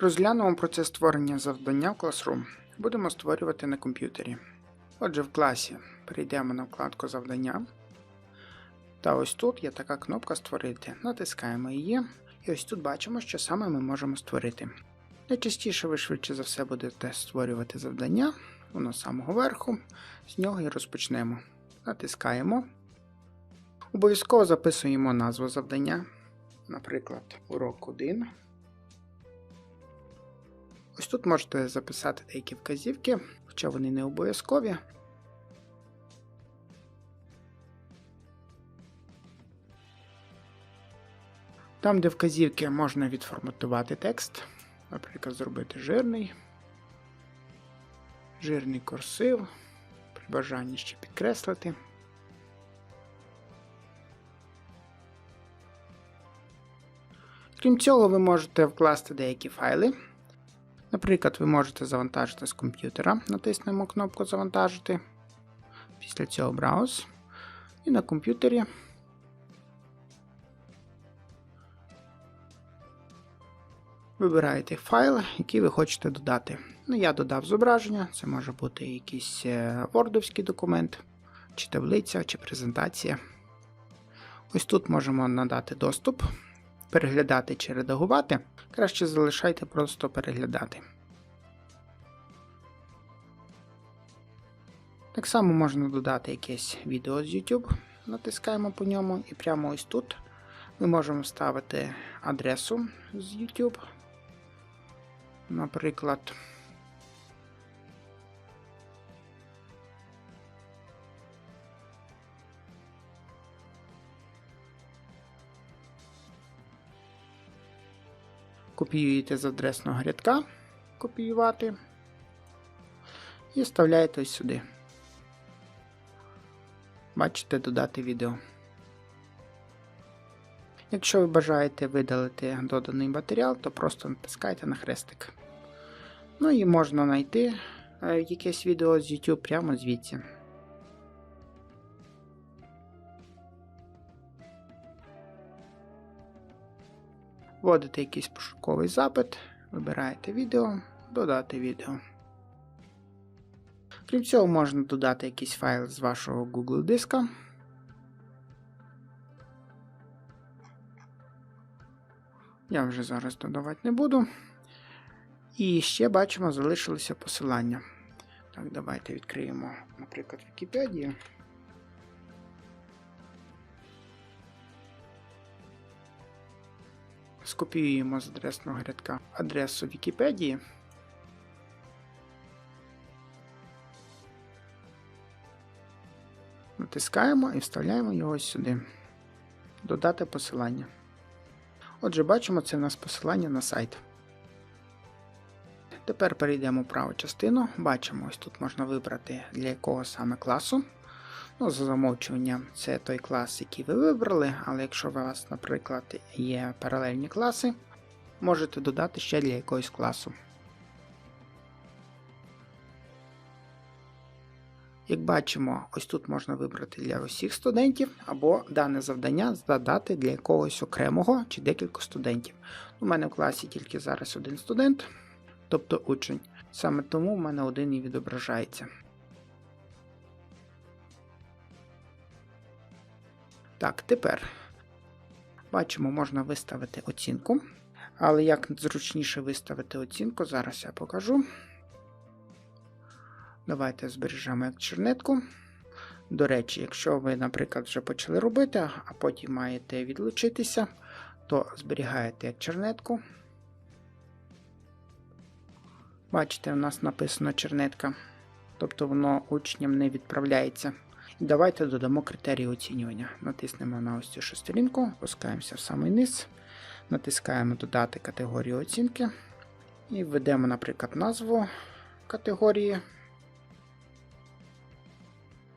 Розглянемо процес створення завдання в Classroom. Будемо створювати на комп'ютері. Отже, в класі перейдемо на вкладку завдання. Та ось тут є така кнопка Створити. Натискаємо її, і ось тут бачимо, що саме ми можемо створити. Найчастіше ви швидше за все будете створювати завдання, воно з самого верху, з нього і розпочнемо. Натискаємо. Обов'язково записуємо назву завдання, наприклад, урок 1. Ось тут можете записати деякі вказівки, хоча вони не обов'язкові. Там, де вказівки, можна відформатувати текст, наприклад, зробити жирний, жирний курсив, при бажанні ще підкреслити. Крім цього, ви можете вкласти деякі файли. Наприклад, ви можете завантажити з комп'ютера, натиснемо кнопку Завантажити. Після цього Browse. І на комп'ютері вибираєте файл, який ви хочете додати. Ну, я додав зображення, це може бути якийсь вордовський документ, чи таблиця, чи презентація. Ось тут можемо надати доступ, переглядати чи редагувати. Краще залишайте просто переглядати. Так само можна додати якесь відео з YouTube, натискаємо по ньому, і прямо ось тут ми можемо вставити адресу з YouTube. Наприклад, копіюєте з адресного рядка, копіювати і вставляєте ось сюди. Бачите, додати відео. Якщо ви бажаєте видалити доданий матеріал, то просто натискайте на хрестик. Ну і можна знайти е, якесь відео з YouTube прямо звідси. Вводите якийсь пошуковий запит, вибираєте відео, додати відео. Крім цього, можна додати якийсь файл з вашого Google диска. Я вже зараз додавати не буду. І ще бачимо, залишилося посилання. Так, давайте відкриємо, наприклад, Вікіпедію. Скопіюємо з адресного рядка адресу Вікіпедії. Натискаємо і вставляємо його сюди. Додати посилання. Отже, бачимо, це у нас посилання на сайт. Тепер перейдемо в праву частину. Бачимо, ось тут можна вибрати для якого саме класу. Ну, За замовчуванням, це той клас, який ви вибрали, але якщо у вас, наприклад, є паралельні класи, можете додати ще для якогось класу. Як бачимо, ось тут можна вибрати для усіх студентів, або дане завдання задати для якогось окремого чи декілька студентів. У мене в класі тільки зараз один студент, тобто учень. Саме тому в мене один і відображається. Так, тепер бачимо, можна виставити оцінку. Але як зручніше виставити оцінку, зараз я покажу. Давайте збережемо як чернетку. До речі, якщо ви, наприклад, вже почали робити, а потім маєте відлучитися, то зберігаєте як чернетку. Бачите, у нас написано чернетка, тобто воно учням не відправляється. Давайте додамо критерії оцінювання. Натиснемо на ось цю шестерінку, опускаємося в самий низ, натискаємо Додати категорію оцінки і введемо, наприклад, назву категорії.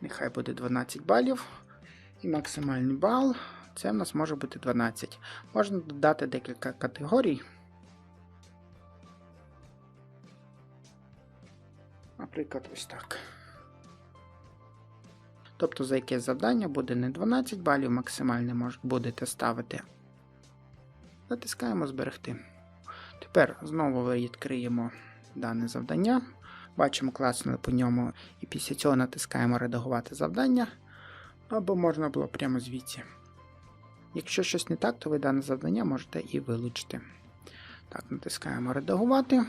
Нехай буде 12 балів. І максимальний бал це в нас може бути 12. Можна додати декілька категорій. Наприклад, ось так. Тобто за якесь завдання буде не 12 балів, максимальне будете ставити. Натискаємо зберегти. Тепер знову відкриємо дане завдання. Бачимо, клацнули по ньому, і після цього натискаємо редагувати завдання. Або можна було прямо звідси. Якщо щось не так, то ви дане завдання можете і вилучити. Так, натискаємо редагувати.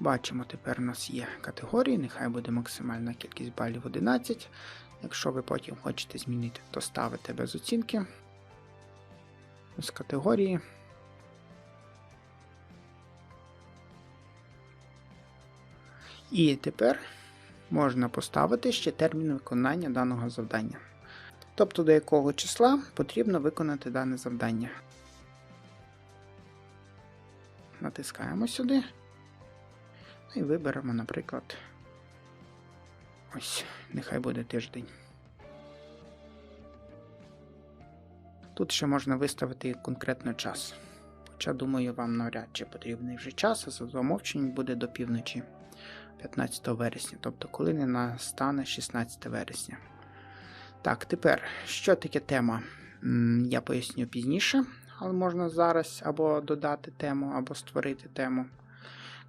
Бачимо, тепер у нас є категорії, нехай буде максимальна кількість балів 11. Якщо ви потім хочете змінити, то ставите без оцінки. З категорії. І тепер можна поставити ще термін виконання даного завдання. Тобто до якого числа потрібно виконати дане завдання. Натискаємо сюди. Ну і виберемо, наприклад, ось, нехай буде тиждень. Тут ще можна виставити конкретно час. Хоча, думаю, вам навряд чи потрібний вже час, а за замовченням буде до півночі 15 вересня, тобто коли не настане 16 вересня. Так, тепер, що таке тема? Я поясню пізніше, але можна зараз або додати тему, або створити тему.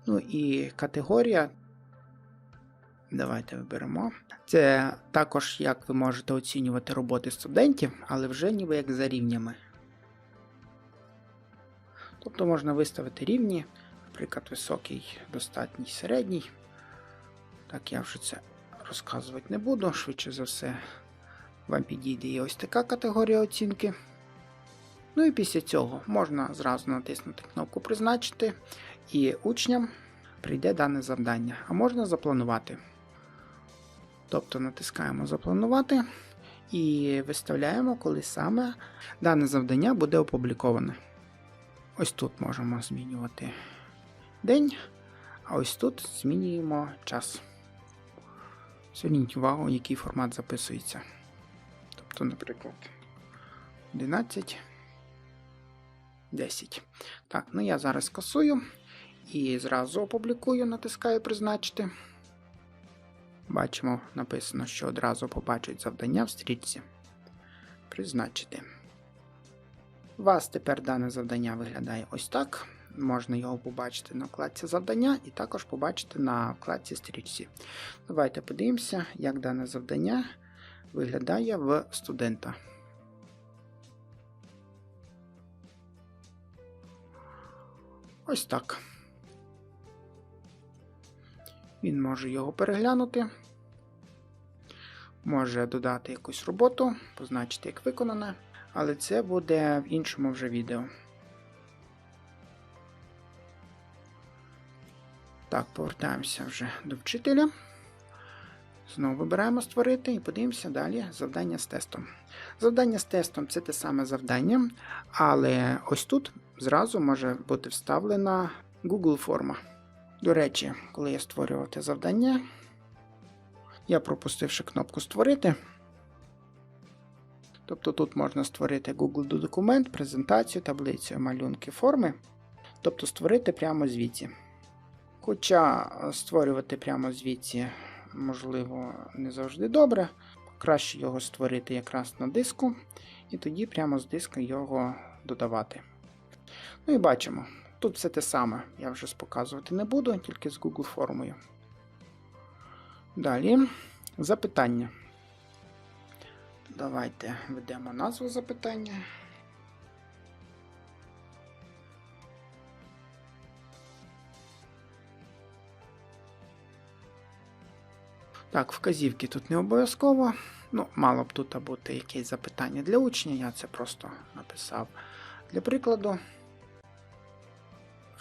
Ну і категорія. Давайте виберемо. Це також як ви можете оцінювати роботи студентів, але вже ніби як за рівнями. Тобто можна виставити рівні, наприклад, високий, достатній, середній. Так, я вже це розказувати не буду. Швидше за все, вам підійде і ось така категорія оцінки. Ну і після цього можна зразу натиснути кнопку Призначити, і учням прийде дане завдання, а можна запланувати. Тобто натискаємо Запланувати і виставляємо, коли саме дане завдання буде опубліковане. Ось тут можемо змінювати день, а ось тут змінюємо час. Зверніть увагу, який формат записується. Тобто, наприклад, 11. 10. Так, ну я зараз касую і зразу опублікую, натискаю призначити. Бачимо, написано, що одразу побачить завдання в стрічці. Призначити. У вас тепер дане завдання виглядає ось так. Можна його побачити на вкладці завдання і також побачити на вкладці стрічці. Давайте подивимося, як дане завдання виглядає в студента. Ось так. Він може його переглянути, може додати якусь роботу, позначити як виконане, але це буде в іншому вже відео. Так, повертаємося вже до вчителя. Знову вибираємо створити і подивимося далі завдання з тестом. Завдання з тестом це те саме завдання, але ось тут зразу може бути вставлена Google форма. До речі, коли я створював те завдання, я пропустивши кнопку Створити. Тобто тут можна створити Google документ, презентацію, таблицю, малюнки, форми. Тобто створити прямо звідси. Хоча створювати прямо звідси, можливо, не завжди добре. Краще його створити якраз на диску, і тоді прямо з диска його додавати. Ну і бачимо. Тут все те саме, я вже показувати не буду, тільки з Google формою. Далі запитання. Давайте введемо назву запитання. Так, вказівки тут не обов'язково. Ну, мало б тут бути якесь запитання для учня, я це просто написав для прикладу.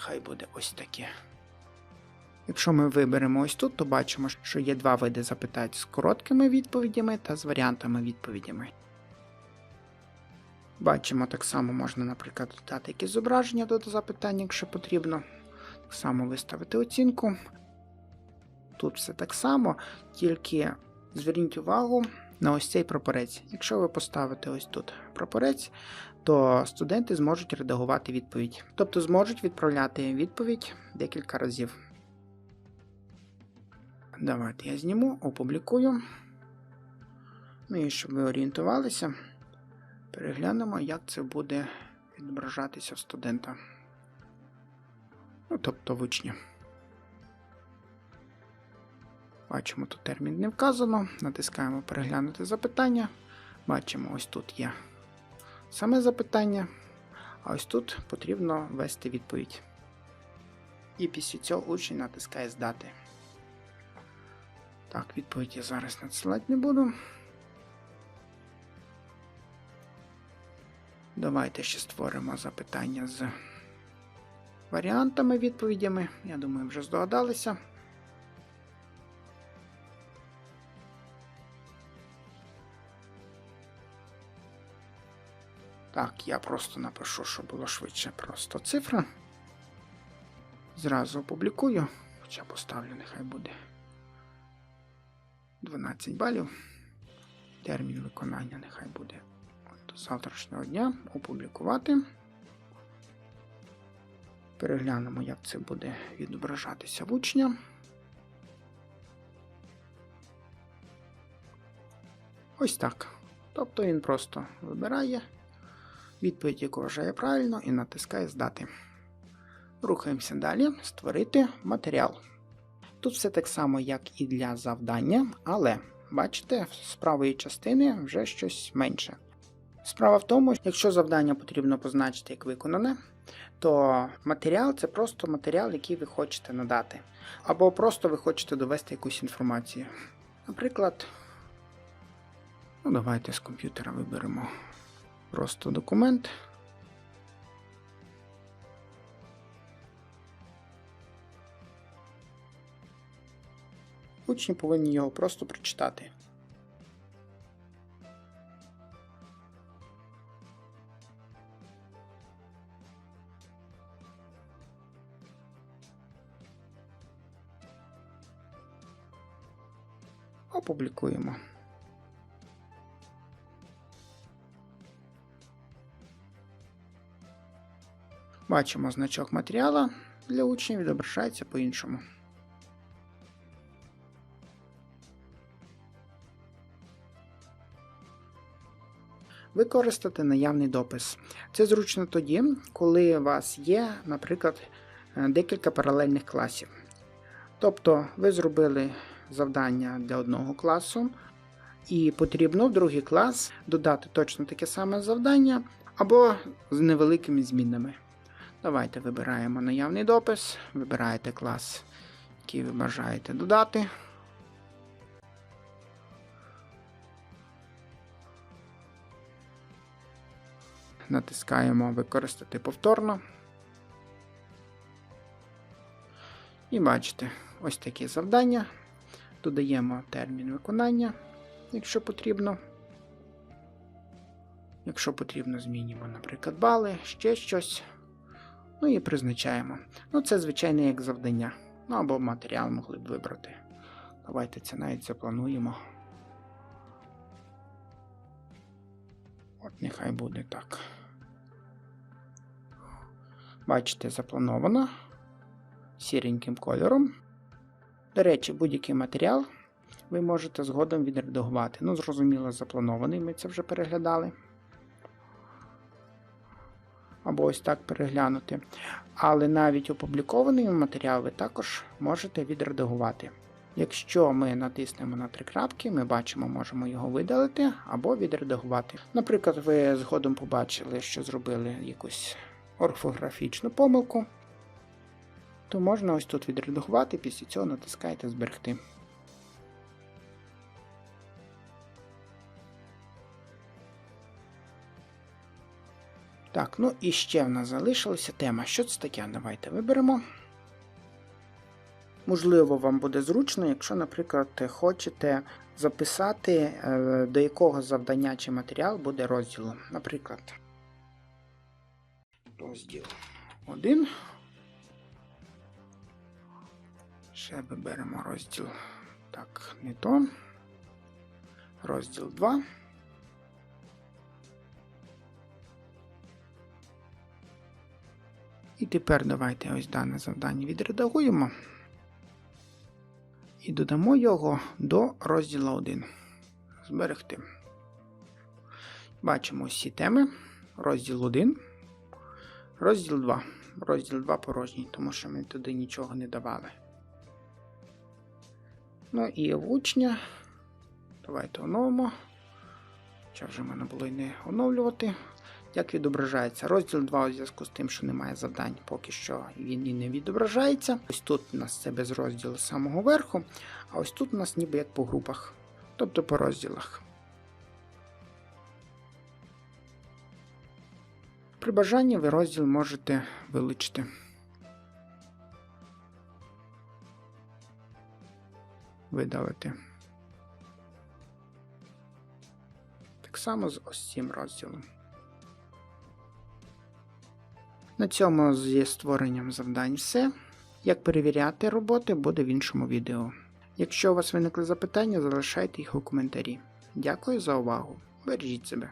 Хай буде ось таке. Якщо ми виберемо ось тут, то бачимо, що є два види запитань з короткими відповідями та з варіантами відповідями. Бачимо, так само можна, наприклад, додати якісь зображення до запитання, якщо потрібно. Так само виставити оцінку. Тут все так само, тільки зверніть увагу на ось цей прапорець. Якщо ви поставите ось тут прапорець, то студенти зможуть редагувати відповідь. Тобто зможуть відправляти відповідь декілька разів. Давайте я зніму, опублікую. Ну і щоб ви орієнтувалися, переглянемо, як це буде відображатися в студента. Ну, тобто в учня. Бачимо, тут термін не вказано. Натискаємо переглянути запитання. Бачимо, ось тут є саме запитання, а ось тут потрібно ввести відповідь. І після цього учень натискає здати. Так, відповідь я зараз надсилати не буду. Давайте ще створимо запитання з варіантами відповідями. Я думаю, вже здогадалися. Так, я просто напишу, щоб було швидше просто цифра. Зразу опублікую, хоча поставлю, нехай буде 12 балів. Термін виконання нехай буде до завтрашнього дня. Опублікувати. Переглянемо, як це буде відображатися в учня. Ось так. Тобто він просто вибирає відповідь, яку вважає правильно, і натискає Здати. Рухаємося далі. Створити матеріал. Тут все так само, як і для завдання, але бачите, з правої частини вже щось менше. Справа в тому, якщо завдання потрібно позначити як виконане, то матеріал це просто матеріал, який ви хочете надати. Або просто ви хочете довести якусь інформацію. Наприклад, ну давайте з комп'ютера виберемо просто документ. Учні повинні його просто прочитати. Опублікуємо. Бачимо значок матеріала для учнів відображається по-іншому. Використати наявний допис. Це зручно тоді, коли у вас є, наприклад, е, декілька паралельних класів. Тобто ви зробили завдання для одного класу, і потрібно в другий клас додати точно таке саме завдання або з невеликими змінами. Давайте вибираємо наявний допис, вибираєте клас, який ви бажаєте додати. Натискаємо Використати повторно. І бачите, ось такі завдання. Додаємо термін виконання, якщо потрібно. Якщо потрібно, змінюємо, наприклад, бали, ще щось. Ну і призначаємо. Ну, це, звичайно, як завдання. Ну або матеріал могли б вибрати. Давайте це навіть заплануємо. От нехай буде так. Бачите, заплановано сіреньким кольором. До речі, будь-який матеріал ви можете згодом відредагувати. Ну, зрозуміло, запланований, ми це вже переглядали. Або ось так переглянути. Але навіть опублікований матеріал ви також можете відредагувати. Якщо ми натиснемо на три крапки, ми бачимо, можемо його видалити або відредагувати. Наприклад, ви згодом побачили, що зробили якусь орфографічну помилку, то можна ось тут відредагувати, після цього натискаєте Зберегти. Так, ну і ще в нас залишилася тема. Що це таке? Давайте виберемо. Можливо, вам буде зручно, якщо, наприклад, хочете записати, е, до якого завдання чи матеріал буде розділом. Наприклад, розділ 1. Ще виберемо розділ. Так, не то. Розділ 2. Тепер давайте ось дане завдання відредагуємо і додамо його до розділу 1. Зберегти. Бачимо всі теми. Розділ 1, розділ 2. розділ 2 порожній, тому що ми туди нічого не давали. Ну і в учня. Давайте оновимо. Чи вже в мене було і не оновлювати. Як відображається? Розділ 2 у зв'язку з тим, що немає завдань, поки що він і не відображається. Ось тут у нас це без розділу з самого верху, а ось тут у нас ніби як по групах, тобто по розділах. При бажанні ви розділ можете вилучити. Видалити. Так само з ось цим розділом. На цьому зі створенням завдань все. Як перевіряти роботи, буде в іншому відео. Якщо у вас виникли запитання, залишайте їх у коментарі. Дякую за увагу. Бережіть себе.